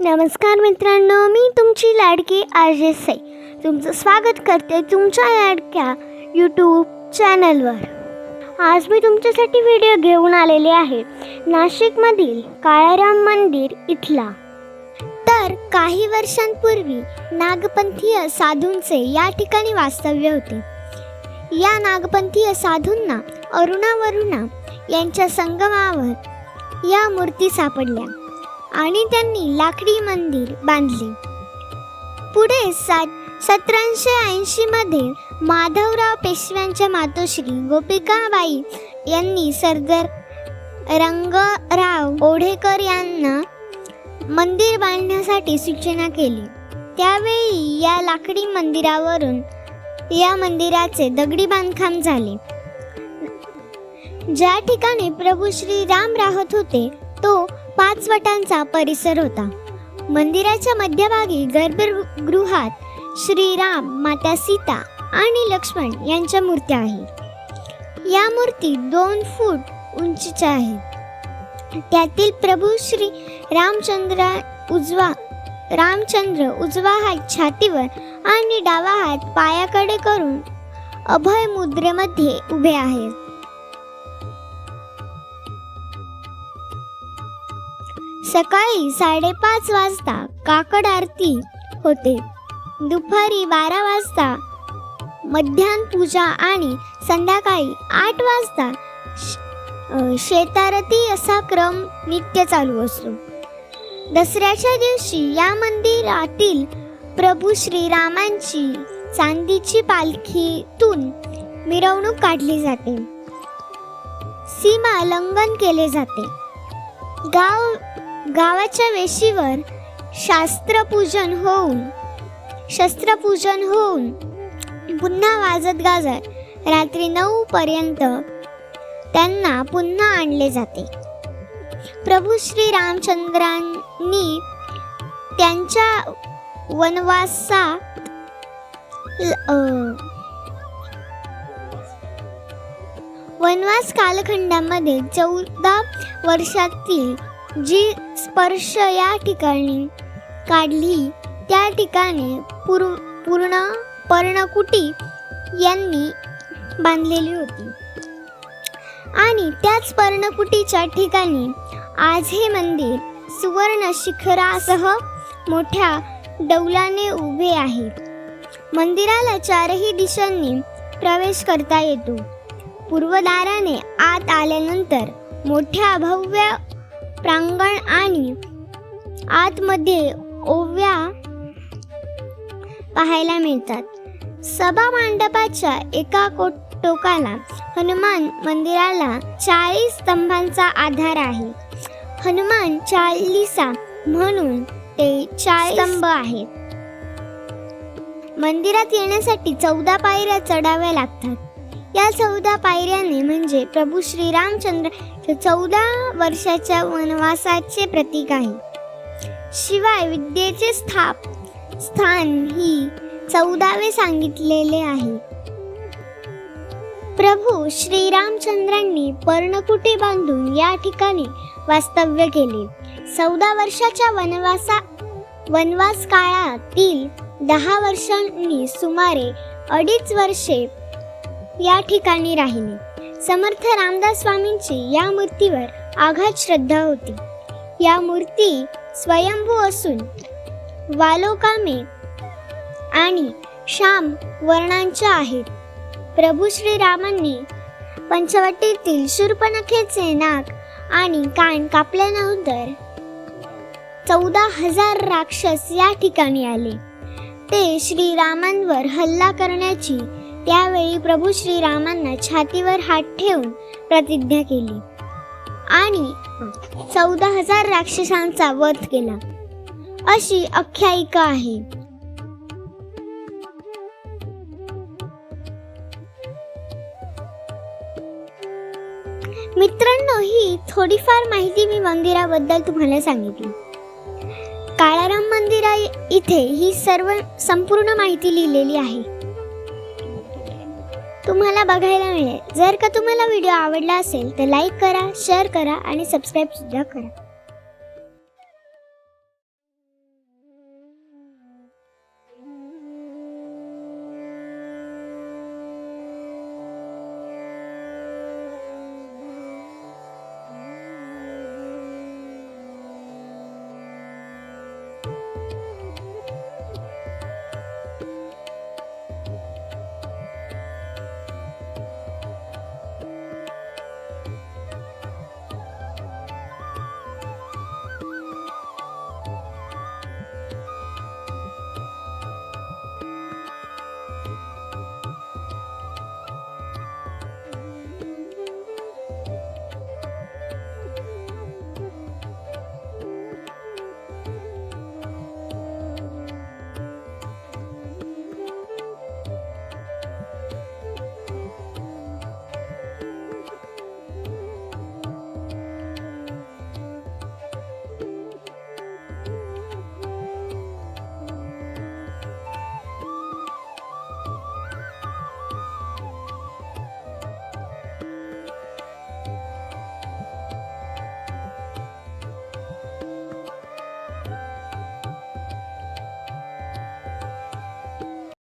नमस्कार मित्रांनो मी तुमची लाडकी आरजे सई. तुमचं स्वागत करते तुमच्या लाडक्या यूट्यूब चॅनलवर आज मी तुमच्यासाठी व्हिडिओ घेऊन आलेले आहे. नाशिकमधील काळाराम मंदिर इथला. तर काही वर्षांपूर्वी नागपंथीय साधूंचे या ठिकाणी वास्तव्य होते. या नागपंथीय साधूंना अरुणा वरुणा यांच्या संगमावर या मूर्ती सापडल्या. आणि त्यांनी लाकडी मंदिर बांधले. पुढे सात सतराशे ऐंशीमध्ये माधवराव पेशव्यांच्या मातोश्री गोपिकाबाई यांनी सरदार रंगराव ओढेकर यांना मंदिर बांधण्यासाठी सूचना केली. त्यावेळी या लाकडी मंदिरावरून या मंदिराचे दगडी बांधकाम झाले. ज्या ठिकाणी प्रभू श्री राम राहत होते तो पाच वटांचा परिसर होता. मंदिराच्या मध्यभागी गर्भगृहात श्रीराम माता सीता आणि लक्ष्मण यांच्या मूर्त्या आहेत. या मूर्ती दोन फूट उंचीच्या आहेत. त्यातील प्रभू श्री रामचंद्र उजवा रामचंद्र उजवा हात छातीवर आणि डावा हात पायाकडे करून अभय मुद्रेमध्ये उभे आहेत. सकाळी साडेपाच वाजता काकड आरती होते. दुपारी बारा वाजता मध्यान्ह पूजा आणि संध्याकाळी आठ वाजता शेतारती असा क्रम नित्य चालू असतो. दसऱ्याच्या दिवशी या मंदिरातील प्रभू श्रीरामांची चांदीची पालखीतून मिरवणूक काढली जाते. सीमा लंघन केले जाते. गाव गावाच्या वेशीवर शास्त्रपूजन होऊन शस्त्रपूजन होऊन पुन्हा वाजत गाजत रात्री नऊ पर्यंत त्यांना पुन्हा आणले जाते. प्रभू श्री रामचंद्रांनी त्यांच्या वनवासात वनवास कालखंडामध्ये चौदा वर्षातील जी स्पर्श या ठिकाणी काढली त्या ठिकाणी पूर् पूर्ण पर्णकुटी यांनी बांधलेली होती. आणि त्याच पर्णकुटीच्या ठिकाणी आज हे मंदिर सुवर्ण शिखरासह मोठ्या डौलाने उभे आहे. मंदिराला चारही दिशांनी प्रवेश करता येतो. पूर्वदाराने आत आल्यानंतर मोठ्या भव्य प्रांगण आणि आतमध्ये ओव्या पाहायला मिळतात. सभा मंडपाच्या एका को टोकाला हनुमान मंदिराला चाळीस स्तंभांचा आधार आहे. हनुमान चालिसा म्हणून ते चाळीस स्तंभ आहेत. मंदिरात येण्यासाठी चौदा पायऱ्या चढाव्या लागतात. या चौदा पायऱ्याने म्हणजे प्रभू श्रीरामचंद्र चौदा वर्षाच्या वनवासाचे प्रतीक आहे. शिवाय विद्येचे स्थाप स्थान ही चौदावे सांगितलेले आहे. प्रभू श्रीरामचंद्रांनी पर्णकुटी बांधून या ठिकाणी वास्तव्य केले. चौदा वर्षाच्या वनवासा वनवास काळातील दहा वर्षांनी सुमारे अडीच वर्षे या ठिकाणी राहिले. समर्थ रामदास स्वामींची या मूर्तीवर आघात श्रद्धा होती. या मूर्ती स्वयंभू असून वालोकामे आणि श्याम वर्णांच्या आहेत. प्रभू श्रीरामांनी पंचवटीतील शूर्पणखेचे नाक आणि कान कापल्यानंतर चौदा हजार राक्षस या ठिकाणी आले. ते श्रीरामांवर हल्ला करण्याची त्यावेळी प्रभू श्रीरामांना छातीवर हात ठेवून प्रतिज्ञा केली. आणि चौदा हजार राक्षसांचा वध केला. अशी आख्यायिका आहे. मित्रांनो ही थोडीफार माहिती मी मंदिराबद्दल तुम्हाला सांगितली. काळाराम मंदिरा इथे ही सर्व संपूर्ण माहिती लिहिलेली आहे. तुम्हाला बघायला मिळेल. जर का तुम्हाला व्हिडिओ आवडला असेल तर लाईक करा शेअर करा आणि सबस्क्राईब सुद्धा करा.